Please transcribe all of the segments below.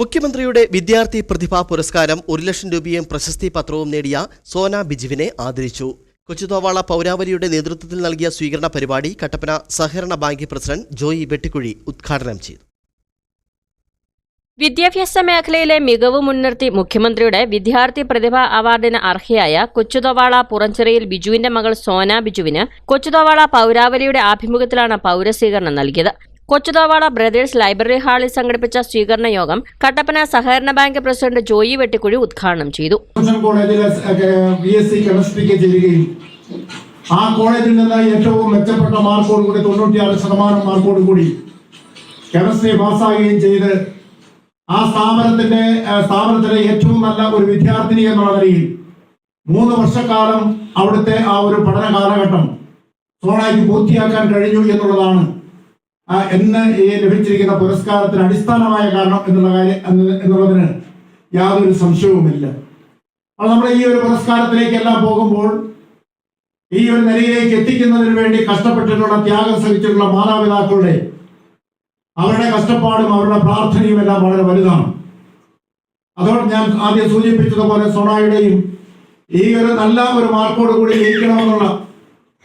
മുഖ്യമന്ത്രിയുടെ വിദ്യാർത്ഥി പ്രതിഭാ പുരസ്കാരം ഒരു ലക്ഷം രൂപയും പ്രശസ്തി പത്രവും നേടിയ സോന ബിജുവിനെ ആദരിച്ചു. കൊച്ചുതോവാള പൗരാവലിയുടെ നേതൃത്വത്തിൽ നൽകിയ സ്വീകരണ പരിപാടി കട്ടപ്പന സഹകരണ ബാങ്ക് പ്രസിഡന്റ് ജോയി വെട്ടിക്കുഴി ഉദ്ഘാടനം ചെയ്തു. വിദ്യാഭ്യാസ മേഖലയിലെ മികവ് മുൻനിർത്തി മുഖ്യമന്ത്രിയുടെ വിദ്യാർത്ഥി പ്രതിഭാ അവാർഡിന് അർഹയായ കൊച്ചുതോവാള പുറഞ്ചിറയിൽ ബിജുവിന്റെ മകൾ സോന ബിജുവിന് കൊച്ചുതോവാള പൗരാവലിയുടെ ആഭിമുഖ്യത്തിലാണ് പൗരസ്വീകരണം നൽകിയത്. കൊച്ചുതോവാള ബ്രദേഴ്സ് ലൈബ്രറി ഹാളിൽ സംഘടിപ്പിച്ച സ്വീകരണ യോഗം കട്ടപ്പന സഹകരണ ബാങ്ക് പ്രസിഡന്റ് ജോയി വെട്ടിക്കുഴി ഉദ്ഘാടനം ചെയ്തു. ആ കോളേജിൽ നിന്ന് ഏറ്റവും മെച്ചപ്പെട്ട മാർക്കോട് കൂടി തൊണ്ണൂറ്റിയാറ് ശതമാനം മാർക്കോട് കൂടി കെമിസ്ട്രി പാസ്സാകുകയും ചെയ്ത് ആ സ്ഥാപനത്തിന്റെ സ്ഥാപനത്തിലെ ഏറ്റവും നല്ല ഒരു വിദ്യാർത്ഥിനി എന്നുള്ള നിലയിൽ മൂന്ന് വർഷക്കാലം അവിടുത്തെ ആ ഒരു പഠന കാലഘട്ടം സോണായിക്ക് പൂർത്തിയാക്കാൻ കഴിഞ്ഞു എന്നുള്ളതാണ് എന്ന് ഈ ലഭിച്ചിരിക്കുന്ന പുരസ്കാരത്തിന് അടിസ്ഥാനമായ കാരണം എന്നുള്ള കാര്യം എന്നുള്ളതിന് യാതൊരു സംശയവുമില്ല. അപ്പോൾ നമ്മൾ ഈ ഒരു പുരസ്കാരത്തിലേക്ക് എല്ലാം പോകുമ്പോൾ ഈ ഒരു നിലയിലേക്ക് എത്തിക്കുന്നതിന് വേണ്ടി കഷ്ടപ്പെട്ടിട്ടുള്ള ത്യാഗം സഹിച്ചിട്ടുള്ള മാതാപിതാക്കളുടെ അവരുടെ കഷ്ടപ്പാടും അവരുടെ പ്രാർത്ഥനയും എല്ലാം വളരെ വലുതാണ്. അതോടെ ഞാൻ ആദ്യം സൂചിപ്പിച്ചതുപോലെ സൊണായുടെയും ഈ ഒരു നല്ല ഒരു മാർക്കോട് കൂടി ജയിക്കണമെന്നുള്ള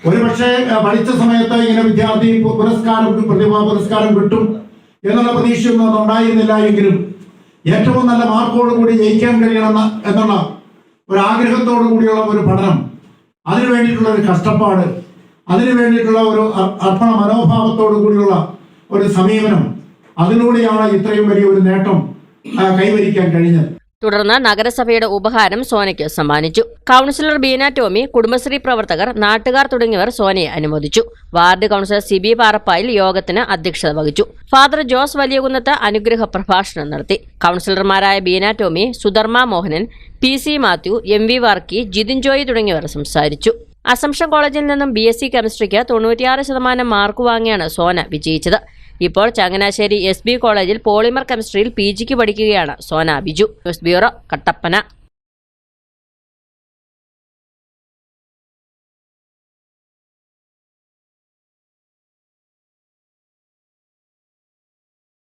ഒരുപക്ഷെ പഠിച്ച സമയത്ത് ഇങ്ങനെ വിദ്യാർത്ഥി പുരസ്കാരം പ്രതിഭാ പുരസ്കാരം കിട്ടും എന്നുള്ള പ്രതീക്ഷയൊന്നും ഉണ്ടായിരുന്നില്ല എങ്കിലും ഏറ്റവും നല്ല മാർക്കോട് കൂടി ജയിക്കാൻ കഴിയണം എന്നുള്ള ഒരു ആഗ്രഹത്തോടു കൂടിയുള്ള ഒരു പഠനം അതിനു വേണ്ടിയിട്ടുള്ള ഒരു കഷ്ടപ്പാട് അതിനു വേണ്ടിയിട്ടുള്ള ഒരു അർപ്പണ മനോഭാവത്തോടു കൂടിയുള്ള ഒരു സമീപനം അതിലൂടെയാണ് ഇത്രയും വലിയ ഒരു നേട്ടം കൈവരിക്കാൻ കഴിഞ്ഞത്. തുടർന്ന് നഗരസഭയുടെ ഉപഹാരം സോനയ്ക്ക് സമ്മാനിച്ചു. കൗൺസിലർ ബീന ടോമി കുടുംബശ്രീ പ്രവർത്തകർ നാട്ടുകാർ തുടങ്ങിയവർ സോനയെ അനുമോദിച്ചു. വാർഡ് കൗൺസിലർ സിബി പാറപ്പായിൽ യോഗത്തിന് അധ്യക്ഷത വഹിച്ചു. ഫാദർ ജോസ് വലിയകുന്നത്ത് അനുഗ്രഹ പ്രഭാഷണം നടത്തി. കൗൺസിലർമാരായ Beena Tomy Sudharmma Mohanan P C Mathew M V Varkey Jithin Joy തുടങ്ങിയവർ സംസാരിച്ചു. അസംഷൻ കോളേജിൽ നിന്നും ബി എസ് സി കെമിസ്ട്രിക്ക് തൊണ്ണൂറ്റിയാറ് ശതമാനം മാർക്ക് വാങ്ങിയാണ് സോന വിജയിച്ചത്. ഇപ്പോൾ ചങ്ങനാശ്ശേരി എസ് കോളേജിൽ പോളിമർ കെമിസ്ട്രിയിൽ പി ജിക്ക് പഠിക്കുകയാണ്. Sona Biju news bureau Kattappana.